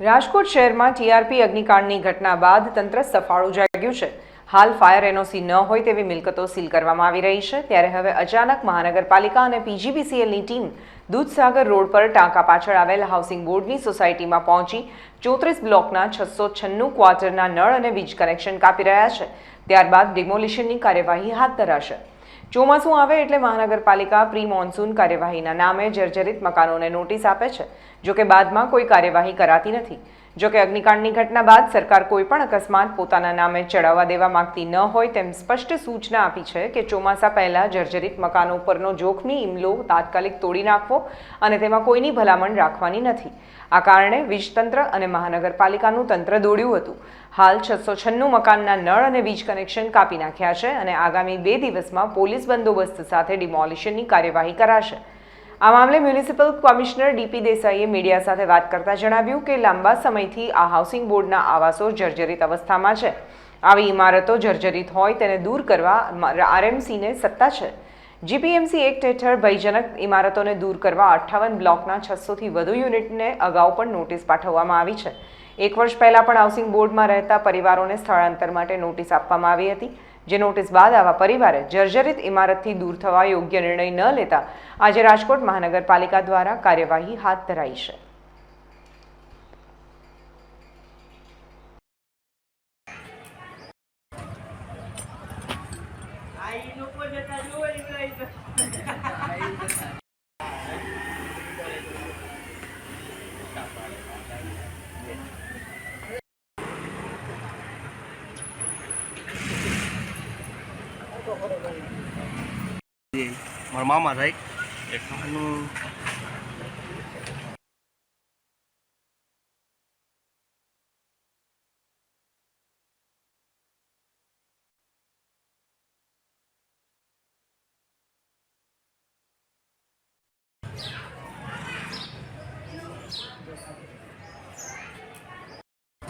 રાજકોટ શહેરમાં ટીઆરપી અગ્નિકાંડની ઘટના બાદ તંત્ર સફાળું જાગ્યું છે. હાલ ફાયર એનઓસી ન હોય તેવી મિલકતો સીલ કરવામાં આવી રહી છે. ત્યારે હવે અચાનક મહાનગરપાલિકા અને પીજીબીસીએલની ટીમ દૂધસાગર રોડ પર ટાંકા પાછળ આવેલ હાઉસિંગ બોર્ડની સોસાયટીમાં પહોંચી ચોત્રીસ બ્લોકના છસો છન્નું ક્વાર્ટરના નળ અને વીજ કનેક્શન કાપી રહ્યા છે. ત્યારબાદ ડિમોલિશનની કાર્યવાહી હાથ ધરાશે. ચોમાસું આવે એટલે મહાનગરપાલિકા પ્રી મોન્સૂન કાર્યવાહીના નામે જર્જરિત મકાનોને નોટિસ આપે છે, જોકે બાદમાં કોઈ કાર્યવાહી કરાતી નથી. જોકે અગ્નિકાંડની ઘટના બાદ સરકાર કોઈ પણ અકસ્માત પોતાના નામે ચડાવવા દેવા માંગતી ન હોય તેમ સ્પષ્ટ સૂચના આપી છે કે ચોમાસા પહેલા જર્જરિત મકાનો ઉપરનો જોખમી ઇમલો તાત્કાલિક તોડી નાખવો અને તેમાં કોઈની ભલામણ રાખવાની નથી. આ કારણે વીજતંત્ર અને મહાનગરપાલિકાનું તંત્ર દોડ્યું હતું. હાલ છસો છન્નું મકાનના નળ અને વીજ કનેક્શન કાપી નાખ્યા છે અને આગામી બે દિવસમાં પોલીસ બંદોબસ્ત સાથે ડિમોલિશનની કાર્યવાહી કરાશે. આ મામલે મ્યુનિસિપલ કમિશનર ડીપી દેસાઈએ મીડિયા સાથે વાત કરતા જણાવ્યું કે લાંબા સમયથી આ હાઉસિંગ બોર્ડના આવાસો જર્જરિત અવસ્થામાં છે. આવી ઇમારતો જર્જરિત હોય તેને દૂર કરવા આરએમસીને સત્તા છે. જીપીએમસી એક્ટ હેઠળ ભયજનક ઇમારતોને દૂર કરવા અઠ્ઠાવન બ્લોકના છસોથી વધુ યુનિટને અગાઉ પણ નોટિસ પાઠવવામાં આવી છે. એક વર્ષ પહેલાં પણ હાઉસિંગ બોર્ડમાં રહેતા પરિવારોને સ્થળાંતર માટે નોટિસ આપવામાં આવી હતી. જે નોટિસ બાદ આવા પરિવારે જર્જરિત ઇમારતથી દૂર થવા યોગ્ય નિર્ણય ન લેતા આજે રાજકોટ મહાનગરપાલિકા દ્વારા કાર્યવાહી હાથ ધરાઈ છે. મારા મામા થાય. એક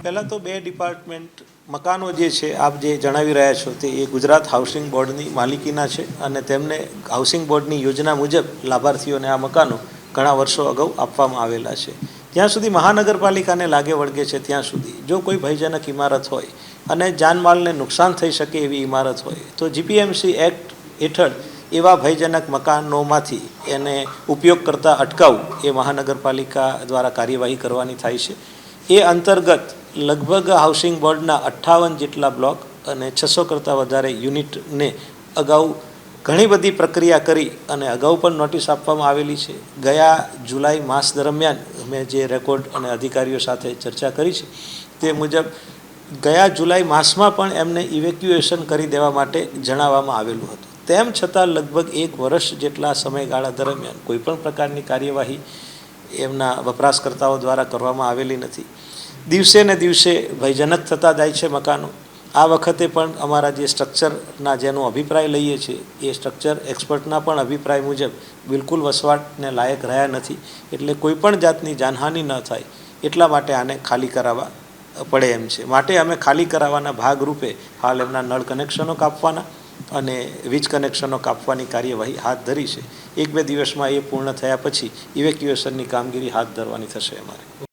પહેલાં તો બે ડિપાર્ટમેન્ટ મકાનો જે છે, આપ જે જણાવી રહ્યા છો તે એ ગુજરાત હાઉસિંગ બોર્ડની માલિકીના છે અને તેમને હાઉસિંગ બોર્ડની યોજના મુજબ લાભાર્થીઓને આ મકાનો ઘણા વર્ષો અગાઉ આપવામાં આવેલા છે. જ્યાં સુધી મહાનગરપાલિકાને લાગે વળગે છે, ત્યાં સુધી જો કોઈ ભયજનક ઇમારત હોય અને જાનમાલને નુકસાન થઈ શકે એવી ઇમારત હોય, તો જીપીએમસી એક્ટ હેઠળ એવા ભયજનક મકાનોમાંથી એને ઉપયોગ કરતાં અટકાવવું એ મહાનગરપાલિકા દ્વારા કાર્યવાહી કરવાની થાય છે. એ અંતર્ગત લગભગ હાઉસિંગ બોર્ડના અઠ્ઠાવન જેટલા બ્લોક અને છસો કરતાં વધારે યુનિટને અગાઉ ઘણી બધી પ્રક્રિયા કરી અને અગાઉ પણ નોટિસ આપવામાં આવેલી છે. ગયા જુલાઈ માસ દરમિયાન અમે જે રેકોર્ડ અને અધિકારીઓ સાથે ચર્ચા કરી છે તે મુજબ ગયા જુલાઈ માસમાં પણ એમને ઇવેક્યુએશન કરી દેવા માટે જણાવવામાં આવેલું હતું. તેમ છતાં લગભગ એક વર્ષ જેટલા સમયગાળા દરમિયાન કોઈપણ પ્રકારની કાર્યવાહી એમના વપરાશકર્તાઓ દ્વારા કરવામાં આવેલી નથી. દિવસે ને દિવસે ભયજનક થતા જાય છે મકાનો. આ વખતે પણ અમારા જે સ્ટ્રક્ચરના જેનો અભિપ્રાય લઈએ છીએ, એ સ્ટ્રક્ચર એક્સપર્ટના પણ અભિપ્રાય મુજબ બિલકુલ વસવાટને લાયક રહ્યા નથી. એટલે કોઈપણ જાતની જાનહાનિ ન થાય, એટલા માટે આને ખાલી કરાવવા પડે એમ છે. માટે અમે ખાલી કરાવવાના ભાગરૂપે હાલ એમના નળ કનેક્શનો કાપવાના અને વીજ કનેક્શનો કાપવાની કાર્યવાહી હાથ ધરી છે. એક બે દિવસમાં એ પૂર્ણ થયા પછી ઇવેક્યુએશનની કામગીરી હાથ ધરવાની થશે અમારે.